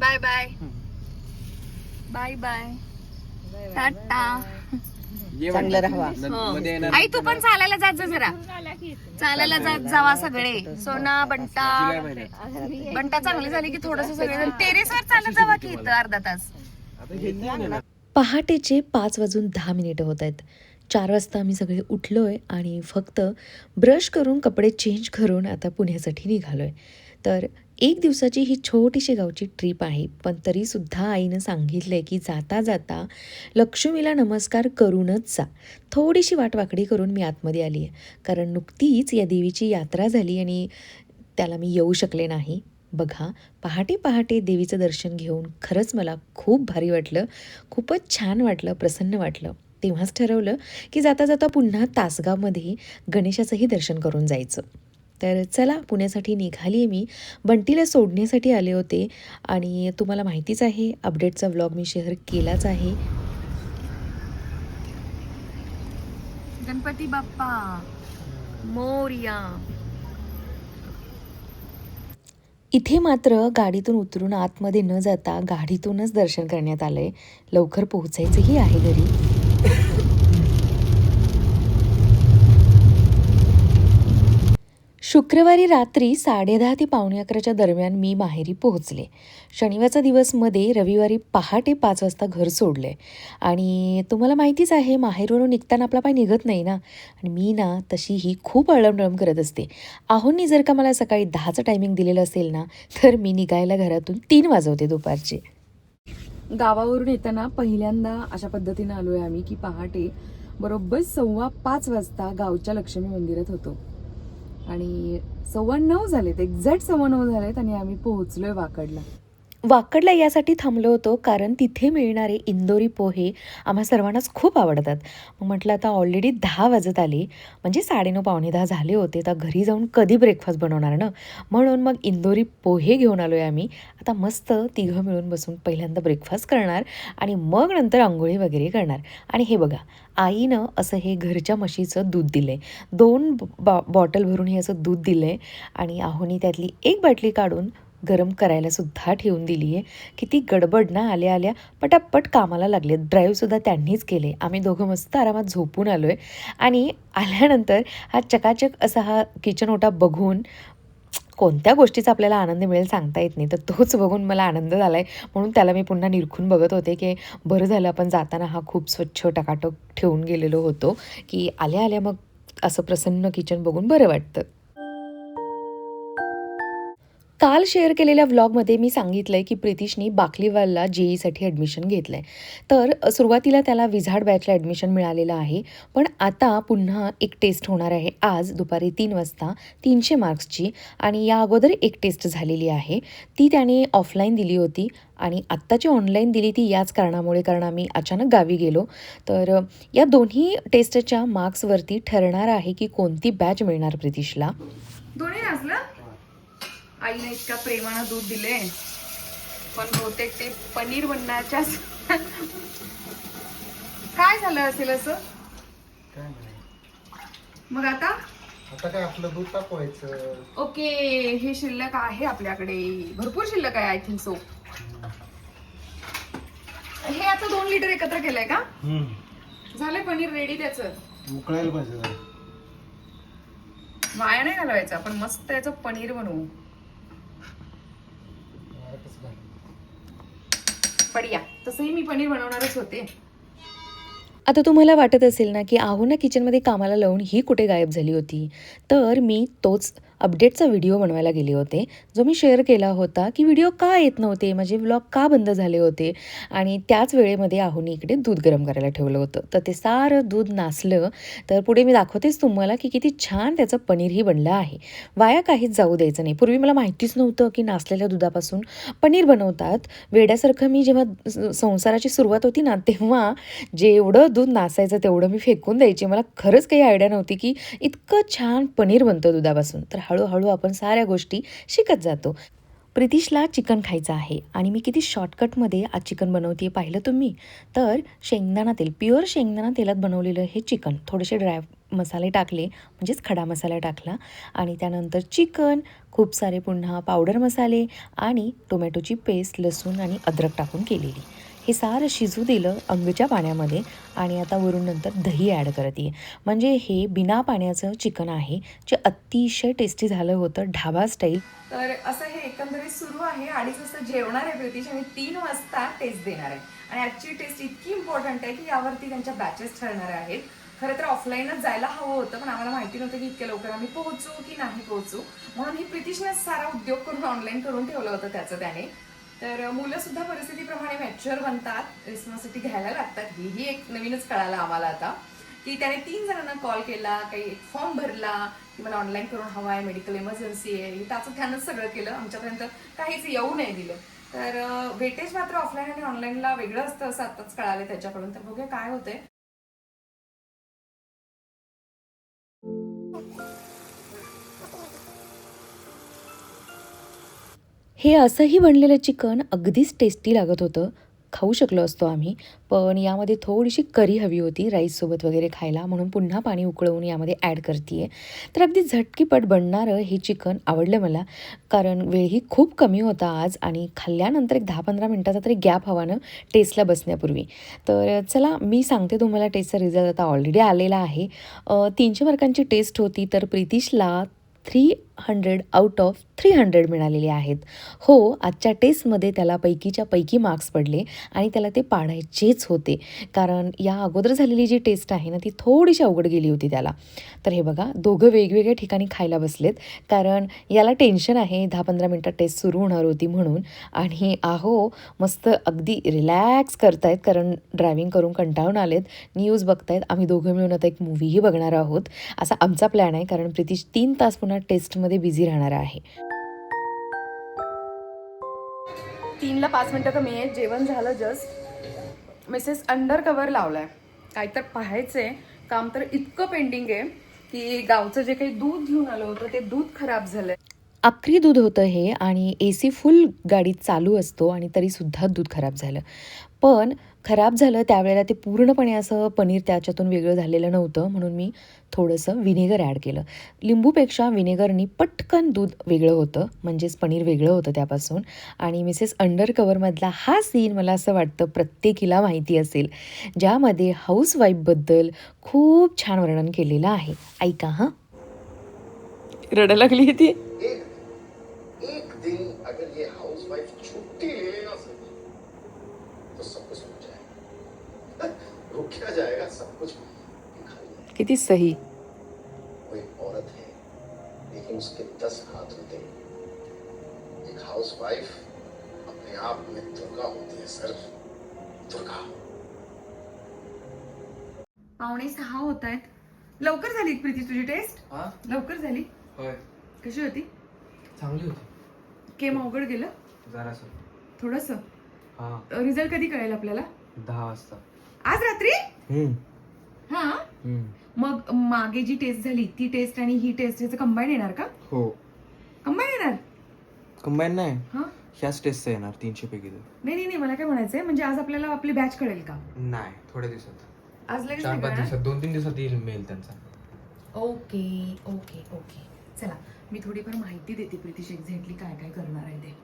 Bye bye bye bye tata चांगलं राहावा. आई तू पण चालायला जात जा जरा. चालायला जात जावा सगळे. सोना बंटा. बंटा चांगली झाली की थोडस सगळे टेरेसवर चालत जावा की इथं अर्धा तास. पहाटेचे पाच वाजून दहा मिनिटं होत आहेत. चार वाजता आम्ही सगळे उठलो आहे आणि फक्त ब्रश करून कपडे चेंज करून आता पुण्यासाठी निघालो आहे तर एक दिवसाची ही छोटीशी गावची ट्रीप आहे. पण तरीसुद्धा आईनं सांगितलं आहे की जाता जाता लक्ष्मीला नमस्कार करूनच जा. थोडीशी वाटवाकडी करून मी आतमध्ये आली आहे कारण नुकतीच या देवीची यात्रा झाली आणि त्याला मी येऊ शकले नाही. बघा पहाटे पहाटे देवीचं दर्शन घेऊन खरंच मला खूप भारी वाटलं. खूपच छान वाटलं प्रसन्न वाटलं. तेव्हाच ठरवलं की जाता जाता पुन्हा तासगावमध्ये गणेशाचंही दर्शन करून जायचं. तर चला पुण्यासाठी निघाली आहे मी. बंटीला सोडण्यासाठी आले होते आणि तुम्हाला माहितीच आहे अपडेटचा व्लॉग मी शेअर केलाच आहे. गणपती बाप्पा मोर्या. इथे मात्र गाडीतून उतरून आतमध्ये न जाता गाडीतूनच दर्शन करण्यात आलंय. लवकर पोहोचायचंही आहे घरी. शुक्रवारी रात्री साडेदहा ते पावणे अकराच्या दरम्यान मी माहेरी पोहोचले. शनिवारचा दिवसमध्ये रविवारी पहाटे पाच वाजता घर सोडले. आणि तुम्हाला माहितीच आहे माहेरवरून निघताना आपला पाय निघत नाही ना? आणि मी ना तशी ही खूप अळमडळम करत असते. आहोंनी जर का मला सकाळी दहाचं टायमिंग दिलेलं असेल ना तर मी निघायला घरातून तीन वाजवते दुपारचे. गावावरून येताना पहिल्यांदा अशा पद्धतीनं आलो आहे आम्ही की पहाटे बरोबर सव्वा पाच वाजता गावच्या लक्ष्मी मंदिरात होतो. आणि सव्वा नऊ झालेत एक्झॅक्ट सव्वा नऊ झालेत आणि आम्ही पोहोचलोय वाकडला. वाकडला यासाठी थांबलो होतो कारण तिथे मिळणारे इंदोरी पोहे आम्हा सर्वांनाच खूप आवडतात. मग म्हटलं आता ऑलरेडी दहा वाजत आले. म्हणजे साडेनऊ पावणे दहा झाले होते. तर घरी जाऊन कधी ब्रेकफास्ट बनवणार ना? म्हणून मग इंदोरी पोहे घेऊन आलो आहे आम्ही. आता मस्त तिघं मिळून बसून पहिल्यांदा ब्रेकफास्ट करणार आणि मग नंतर आंघोळी वगैरे करणार. आणि हे बघा आईनं असं हे घरच्या म्हशीचं दूध दिलं आहे दोन बॉ बॉटल भरून हे असं दूध दिलं आहे आणि आहोनी त्यातली एक बाटली काढून गरम करायलासुद्धा ठेवून दिली आहे किती गडबड ना आल्या आल्या पटापट कामाला लागले. ड्राईव्हसुद्धा त्यांनीच केले. आम्ही दोघं मस्त आरामात झोपून आलो आहे आणि आल्यानंतर हा चकाचक असा हा किचन ओटा बघून कोणत्या गोष्टीचा आपल्याला आनंद मिळेल सांगता येत नाही. तर तोच बघून मला आनंद झाला आहे म्हणून त्याला मी पुन्हा निरखून बघत होते की बरं झालं आपण जाताना हा खूप स्वच्छ टकाटक ठेवून गेलेलो होतो की आल्या आल्या मग असं प्रसन्न किचन बघून बरं वाटतं. काल शेअर केलेल्या व्लॉगमध्ये मी सांगितलं आहे की प्रितिशनी बाकलीवालला जे ईसाठी ॲडमिशन घेतलं आहे तर सुरुवातीला त्याला विझाड बॅचला ॲडमिशन मिळालेलं आहे. पण आता पुन्हा एक टेस्ट होणार आहे. आज दुपारी तीन वाजता तीनशे मार्क्सची आणि या अगोदर एक टेस्ट झालेली आहे. ती त्याने ऑफलाईन दिली होती आणि आत्ताची ऑनलाईन दिली ती याच कारणामुळे कारण आम्ही अचानक गावी गेलो. तर या दोन्ही टेस्टच्या मार्क्सवरती ठरणार आहे की कोणती बॅच मिळणार प्रितिशला. दोन्ही असलं आईने इतका प्रेमानं दूध दिले. पण बहुतेक ते पनीर बनण्याच्या काय झालं असेल असं? काय. मग आता? आता काय आपलं दूध तापवायचं. ओके हे शिल्लक आहे आपल्याकडे. भरपूर शिल्लक आहे आय थिंक सो हे आता दोन लिटर एकत्र केलंय का? झालंय पनीर रेडी त्याचं. उकळायला पाहिजे. वाया नाही घालवायचं आपण मस्त याचं पनीर बनवू जरा कसं काय? पडिया. तसंही मी पनीर बनवणारच होते. आता तुम्हाला वाटत असेल ना की आहो ना किचनमध्ये कामाला लावून ही कुठे गायब झाली होती? तर मी तोच अपडेटचा व्हिडिओ बनवायला गेले होते. जो मी शेअर केला होता की व्हिडिओ का येत नव्हते माझे व्लॉग का बंद झाले होते? आणि त्याच वेळेमध्ये आहोनी इकडे दूध गरम करायला ठेवलं होतं. तर ते सारं दूध नासलं तर पुढे मी दाखवतेच तुम्हाला की किती छान त्याचं पनीरही बनलं आहे. वाया काहीच जाऊ द्यायचं नाही. पूर्वी मला माहितीच नव्हतं की नासलेल्या दुधापासून पनीर बनवतात. वेड्यासारखं मी जेव्हा संसाराची सुरुवात होती ना तेव्हा जेवढं दूध नासायचं तेवढं मी फेकून द्यायची. मला खरंच काही आयडिया नव्हती की इतकं छान पनीर बनतं दुधापासून. तर हळूहळू आपण साऱ्या गोष्टी शिकत जातो. प्रितीशला चिकन खायचं आहे आणि मी किती शॉर्टकटमध्ये आज चिकन बनवते पाहिलं तुम्ही? तर शेंगदाणा तेल प्युअर शेंगदाणा तेलात बनवलेलं हे चिकन. थोडेसे ड्राय मसाले टाकले म्हणजेच खडा मसाला टाकला आणि त्यानंतर चिकन खूप सारे पुन्हा पावडर मसाले आणि टोमॅटोची पेस्ट लसूण आणि अद्रक टाकून केलेली. हे सारं शिजू दिलं अंगच्या पाण्यामध्ये आणि आता वरून नंतर दही ॲड करते म्हणजे हे बिना पाण्याचं चिकन आहे जे अतिशय टेस्टी झालं होतं ढाबा स्टाईल तर असं हे एकंदरीत सुरू आहे. अडीच वाजता जेवणार आहे प्रितीश आणि तीन वाजता टेस्ट देणार आहे. आणि आजची टेस्ट इतकी इम्पॉर्टंट आहे की यावरती त्यांच्या बॅचेस ठरणार आहेत. खरं तर ऑफलाईनच जायला हवं होतं पण आम्हाला माहिती नव्हतं की इतक्या लवकर आम्ही पोहोचू की नाही पोहोचू. म्हणून ही प्रितीशने सारा उद्योग करून ऑनलाईन करून ठेवलं होतं त्याचं त्याने. तर मुलं सुद्धा परिस्थितीप्रमाणे मॅच्युअर बनतात. रिस्पॉन्सिबिलिटी घ्यायला लागतात. हेही एक नवीनच कळालं आम्हाला आता. की त्याने तीन जणांना कॉल केला काही एक फॉर्म भरला की मला ऑनलाईन करून हवा आहे मेडिकल इमर्जन्सी आहे. त्याचं त्यानंच सगळं केलं. आमच्यापर्यंत काहीच येऊ नाही दिलं. तर वेटेज मात्र ऑफलाईन आणि ऑनलाईनला वेगळं असतं असं आताच कळालं त्याच्याकडून. तर बघूया काय होतंय. हे असंही बनलेलं चिकन अगदीच टेस्टी लागत होतं. खाऊ शकलो असतो आम्ही पण यामध्ये थोडीशी करी हवी होती राईससोबत वगैरे खायला म्हणून पुन्हा पाणी उकळवून यामध्ये ॲड करते तर अगदी झटकीपट बनणारं हे चिकन आवडलं मला कारण वेळही खूप कमी होता आज आणि खाल्ल्यानंतर एक दहा पंधरा मिनटाचा तरी गॅप हवा ना टेस्टला बसण्यापूर्वी. तर चला मी सांगते तुम्हाला टेस्टचा रिझल्ट आता ऑलरेडी आलेला आहे. तीनशे मार्कांची टेस्ट होती तर प्रितीशला three hundred out of three hundred मिळालेले आहेत. हो आजच्या टेस्टमध्ये त्याला पैकीच्या पैकी मार्क्स पडले आणि त्याला ते पाडायचेच होते. कारण या अगोदर झालेली जी टेस्ट आहे ना ती थोडीशी अवघड गेली होती त्याला. तर हे बघा दोघं वेगवेगळ्या ठिकाणी खायला बसलेत. कारण याला टेन्शन आहे दहा पंधरा मिनटात टेस्ट सुरू होणार होती म्हणून. आणि आहो मस्त अगदी रिलॅक्स करतायत कारण ड्रायव्हिंग करून कंटाळून आलेत. न्यूज बघतायत आम्ही दोघं मिळून आता एक मूवीही बघणार आहोत. असा आमचा प्लॅन आहे कारण प्रितीश तीन तास पुन्हा टेस्टमध्ये बिझी राहणार आहे. तीनला पाच मिनिटं कमी आहे जेवण झालं जस्ट मेसेज अंडर कवर लावलाय. काय तर पाहायचंय. काम तर इतकं पेंडिंग आहे की गावचं जे काही दूध घेऊन आलं होतं ते दूध खराब झालंय. आखरी दूध होतं हे आणि ए सी फुल गाडीत चालू असतो आणि तरीसुद्धा दूध खराब झालं. पण खराब झालं त्यावेळेला ते पूर्णपणे असं पनीर त्याच्यातून वेगळं झालेलं नव्हतं म्हणून मी थोडंसं विनेगर ॲड केलं. लिंबूपेक्षा विनेगरनी पटकन दूध वेगळं होतं म्हणजेच पनीर वेगळं होतं त्यापासून. आणि मिसेस अंडर कवरमधला हा सीन मला असं वाटतं प्रत्येकीला माहिती असेल ज्यामध्ये हाऊसवाईफबद्दल खूप छान वर्णन केलेलं आहे. ऐका हां. रड लागली ती. एक एक दिन अगर ये हाउसवाइफ छुट्टी ले लेना सर तो सब कुछ रुक जाएगा रुक क्या जाएगा? सब कुछ किती सही? वो एक औरत है लेकिन उसके दस हाथ होते हैं। एक हाउसवाइफ अपने आप में दुर्गा होती है सर दुर्गा। पावणे सहा होत आहेत. लवकर झाली प्रीती तुझी टेस्ट हा? लवकर झाली? होय. कशी होती? चांगली होती. केम अवघड गेलं? जरासं. थोडस? हा. रिझल्ट कधी कळेल आपल्याला? दहा वाजता. आज रात्री? हा. मग मागे जी टेस्ट झाली ती टेस्ट आणि ही टेस्ट याचं कंबाईन येणार का? हो. कंबाईन येणार? कंबाईन नाही. हा? ह्याच टेस्टचा येणार तीनशे पैकी दोन. नाही नाही नाही मला काय म्हणायचंय म्हणजे आज आपल्याला आपली बॅच कळेल का? नाही थोड्या दिवसात. आज लगेच चार पाच? दिवसात दोन तीन दिवसात येईल मेल त्यांचा. Okay okay okay. चला मी थोडीफार माहिती देते प्रितीश एक्झॅक्टली काय काय करणार आहे ते.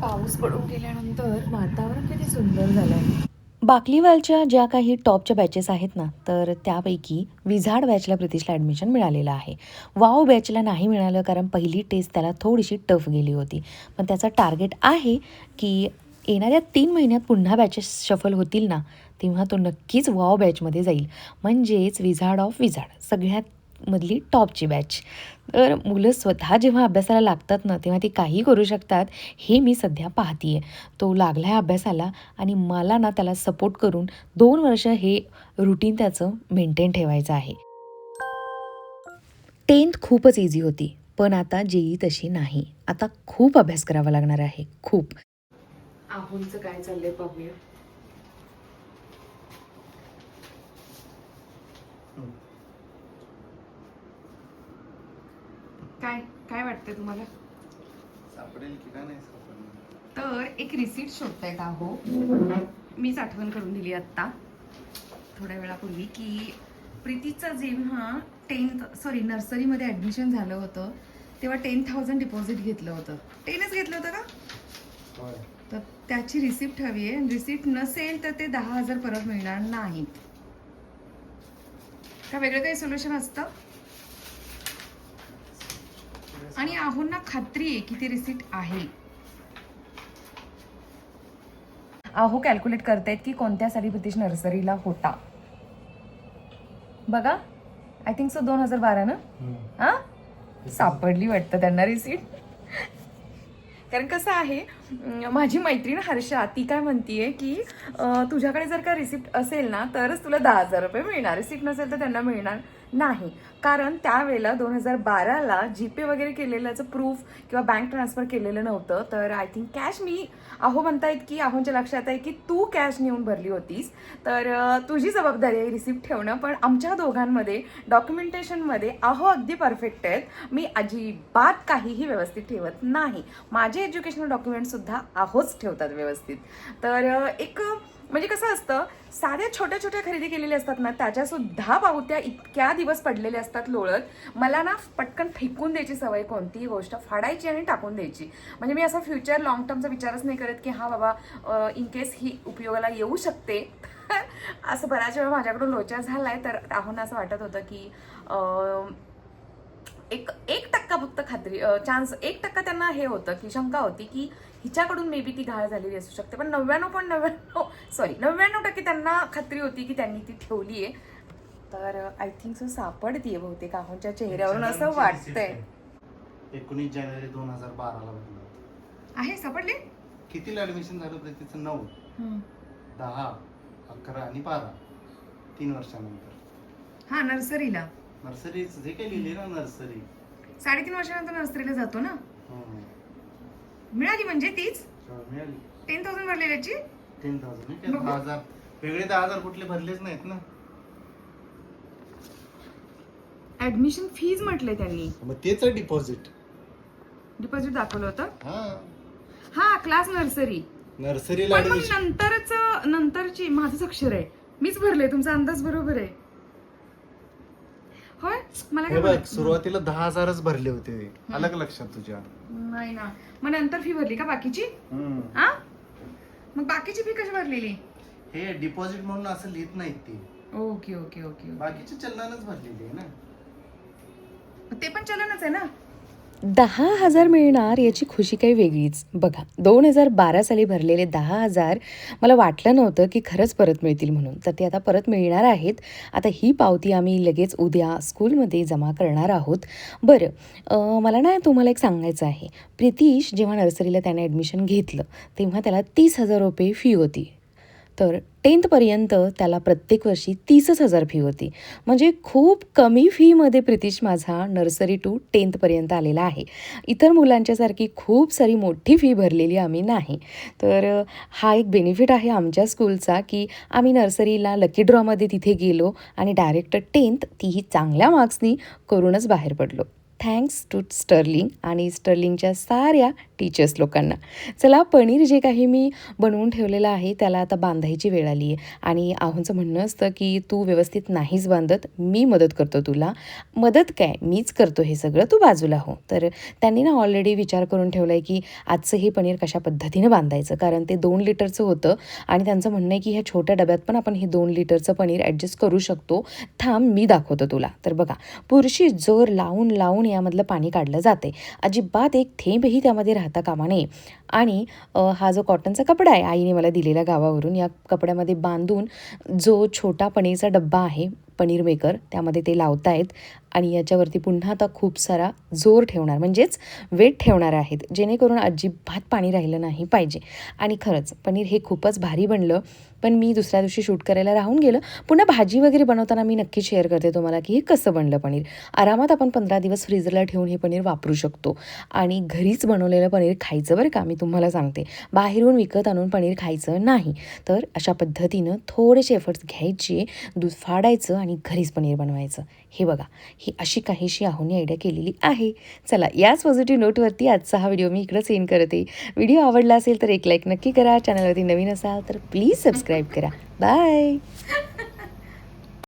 पाऊस पडून गेल्यानंतर वातावरण किती सुंदर झालंय. बाकलीवालच्या ज्या काही टॉपच्या बॅचेस आहेत ना तर त्यापैकी विझाड बॅचला प्रितिशला ॲडमिशन मिळालेलं आहे. वाव बॅचला नाही मिळालं कारण पहिली टेस्ट त्याला थोडीशी टफ गेली होती. पण त्याचं टार्गेट आहे की येणाऱ्या तीन महिन्यात पुन्हा बॅचेस शफल होतील ना तेव्हा तो नक्कीच वाव बॅचमध्ये जाईल. म्हणजेच विझाड ऑफ विझाड सगळ्यात मधली टॉपची बॅच. तर मुलं स्वतः जेव्हा अभ्यासाला लागतात ना तेव्हा ते काही करू शकतात. हे मी सध्या पाहतीये. तो लागला आहे अभ्यासाला आणि मला ना त्याला सपोर्ट करून दोन वर्ष हे रुटीन त्याचं मेंटेन ठेवायचं आहे. टेन्थ खूपच इझी होती पण आता जेई तशी नाही. आता खूप अभ्यास करावा लागणार आहे खूप. आहोंचं काय चाललंय पाहूया काय काय वाटतंय तुम्हाला? सापडेल की का नाही सापडणार? तर एक रिसीट शोधतायत आहो. मीच आठवण करून दिली आत्ता. थोड्या वेळापूर्वी की प्रीतीचं जेव्हा टेन्थ सॉरी नर्सरीमध्ये ॲडमिशन झालं होतं तेव्हा टेन थाउजंड डिपॉझिट घेतलं होतं. टेनच घेतलं होतं का? होय. तर त्याची रिसिप्ट हवी आहे. रिसिप्ट नसेल तर ते दहा हजार परत मिळणार नाहीत. का वेगळं काही सोल्युशन असतं? आणि आहोंना खात्री आहे की ती रिसिप्ट आहे. आहो कॅल्क्युलेट करतायत की कोणत्या साली ब्रिटिश नर्सरीला होता. बघा आय थिंक सो दोन हजार बारा ना? हा? सापडली वाटतं त्यांना रिसीट कारण कसं आहे माझी मैत्रीण हर्षा ती काय म्हणतीये की तुझ्याकडे जर का रिसिप्ट असेल ना तरच तुला दहा हजार रुपये मिळणार. रिसिप्ट नसेल तर त्यांना मिळणार. नाही. कारण त्यावेळेला दोन हजार बाराला जीपे वगैरे केलेल्याचं प्रूफ किंवा बँक ट्रान्सफर केलेलं नव्हतं. तर आय थिंक कॅश मी अहो म्हणतायत की अहोंच्या लक्षात आहे की तू कॅश नेऊन भरली होतीस. तर तुझी जबाबदारी आहे रिसिप्ट ठेवणं. पण आमच्या दोघांमध्ये डॉक्युमेंटेशनमध्ये अहो अगदी परफेक्ट आहेत. मी अजिबात काहीही व्यवस्थित ठेवत नाही. माझे एज्युकेशनल डॉक्युमेंटसुद्धा आहोच ठेवतात व्यवस्थित. तर एक म्हणजे कसं असतं साध्या छोट्या छोट्या खरेदी केलेल्या असतात ना त्याच्यासुद्धा पावत्या इतक्या दिवस पडलेल्या असतात लोळत. मला ना पटकन फेकून द्यायची सवय कोणतीही गोष्ट फाडायची आणि टाकून द्यायची. म्हणजे मी असं फ्युचर लॉंग टर्मचा विचारच नाही करत की हा बाबा इन केस ही उपयोगाला येऊ शकते. असं बऱ्याच वेळा माझ्याकडून लोचा आहे तर राहून असं वाटत होतं की एक एक टक्का फक्त खात्री चान्स एक टक्का त्यांना हे होतं की शंका होती की हिच्याकडून मे बी ती घाळ झालेली असू शकते. पण नव्याण्णव पण नव्याण्णव सॉरी नव्याण्णव टक्के त्यांना खात्री होती की त्यांनी ती ठेवली आहे तर आय थिंक सो सापडतीये बहुतेक आहोंच्या चेहऱ्यावरून असं वाटतंय. एकोणीस जानेवारी दोन हजार बाराला होतं. आहे सापडले? कितीला ऍडमिशन झालं प्रीतीचं नऊ. दहा अकरा आणि बारा. तीन वर्षानंतर. हा नर्सरीला. नर्सरीच जे काही लिहिले ना नर्सरी. साडेतीन वर्षानंतर नर्सरीला जातो ना? हम्म. मिळाली म्हणजे तीच? तेव्हा मिळाली. Ten thousand भरलेल्याची? Ten thousand. दहा हजार. वेगळे दहा हजार कुठले भरलेच नाहीत ना. ऍडमिशन फीज म्हटले त्यांनी. मग तेच डिपॉझिट डिपॉझिट दाखवलं होतं? हा. हा क्लास नर्सरी नर्सरीला पण मग ऍडमिशन नंतरच नंतरची माझंच अक्षर आहे. मीच भरले तुमचा अंदाज बरोबर आहे. होय? मला हे काय बघ माहीत? सुरुवातीला दहा हजारच भरले होते. अलग लक्षात तुझ्या. नाही ना. मग नंतर फी भरली का बाकीची? हम्म. हा? मग बाकीची फी कशी भरलेली? हे डिपॉझिट म्हणून असं लिहित नाहीत ते. ओके ओके ओके बाकीचे चलनानच भरलेली आहे ना. ते पण चलनच आहे ना? दहा हजार मिळणार याची खुशी काही वेगळीच. बघा दोन हजार बारा साली भरलेले दहा हजार मला वाटलं नव्हतं की खरंच परत मिळतील म्हणून. तर ते आता परत मिळणार आहेत. आता ही पावती आम्ही लगेच उद्या स्कूलमध्ये जमा करणार आहोत. बरं मला ना तुम्हाला एक सांगायचं आहे. प्रितीश जेव्हा नर्सरीला त्याने ॲडमिशन घेतलं तेव्हा त्याला तीस हजार रुपये फी होती. तर टेन्थपर्यंत त्याला प्रत्येक वर्षी तीसच हजार फी होती. म्हणजे खूप कमी फीमध्ये प्रितीश माझा नर्सरी टू टेन्थपर्यंत आलेला आहे. इतर मुलांच्यासारखी खूप सारी मोठी फी भरलेली आम्ही नाही. तर हा एक बेनिफिट आहे आमच्या स्कूलचा की आम्ही नर्सरीला लकी ड्रॉमध्ये तिथे गेलो आणि डायरेक्ट टेन्थ तीही चांगल्या मार्क्सनी करूनच बाहेर पडलो. थँक्स टू स्टर्लिंग आणि स्टर्लिंगच्या साऱ्या टीचर्स लोकांना. चला पनीर जे काही मी बनवून ठेवलेलं आहे त्याला आता बांधायची वेळ आली आहे आणि आहोंचं म्हणणं असतं की तू व्यवस्थित नाहीच बांधत मी मदत करतो तुला. मदत काय? मीच करतो हे सगळं तू बाजूला हो. तर त्यांनी ना ऑलरेडी विचार करून ठेवला आहे की आजचं हे पनीर कशा पद्धतीनं बांधायचं? कारण ते दोन लिटरचं होतं आणि त्यांचं म्हणणं आहे की ह्या छोट्या डब्यात पण आपण हे दोन लिटरचं पनीर ॲडजस्ट करू शकतो. थांब मी दाखवतो तुला. तर बघा पुरशी जोर लावून लावून यामधलं पाणी काढलं जाते अजिबात एक थेंबही त्यामध्ये राहता कामा नये. आणि हा जो कॉटनचा कपडा आहे आईने मला दिलेला गावावरून या कपड्यामध्ये बांधून जो छोटा पनीरचा डब्बा आहे पनीर मेकर त्यामध्ये ते लावतायत. आणि याच्यावरती पुन्हा आता खूप सारा जोर ठेवणार म्हणजेच वेट ठेवणार आहेत जेणेकरून अजिबात पाणी राहिलं नाही पाहिजे. आणि खरंच पनीर हे खूपच भारी बनलं पण मी दुसऱ्या दिवशी शूट करायला राहून गेलं पुन्हा भाजी वगैरे बनवताना मी नक्की शेअर करते तुम्हाला की हे कसं बनलं पनीर. आरामात आपण पंधरा दिवस फ्रीजरला ठेवून हे पनीर वापरू शकतो. आणि घरीच बनवलेलं पनीर खायचं बरं का मी तुम्हाला सांगते. बाहेरून विकत आणून पनीर खायचं नाही तर अशा पद्धतीनं थोडेसे एफर्ट्स घ्यायचे दूध फाडायचं आणि घरीच पनीर बनवायचं. हे बघा ही अशी काहीशी आहोनी आयडिया केलेली आहे. चला याच पॉझिटिव्ह नोटवरती आजचा हा व्हिडिओ मी इकडं सेंड करते. व्हिडिओ आवडला असेल तर एक लाईक नक्की करा. चॅनलवरती नवीन असाल तर प्लीज सबस्क्राईब करा. बाय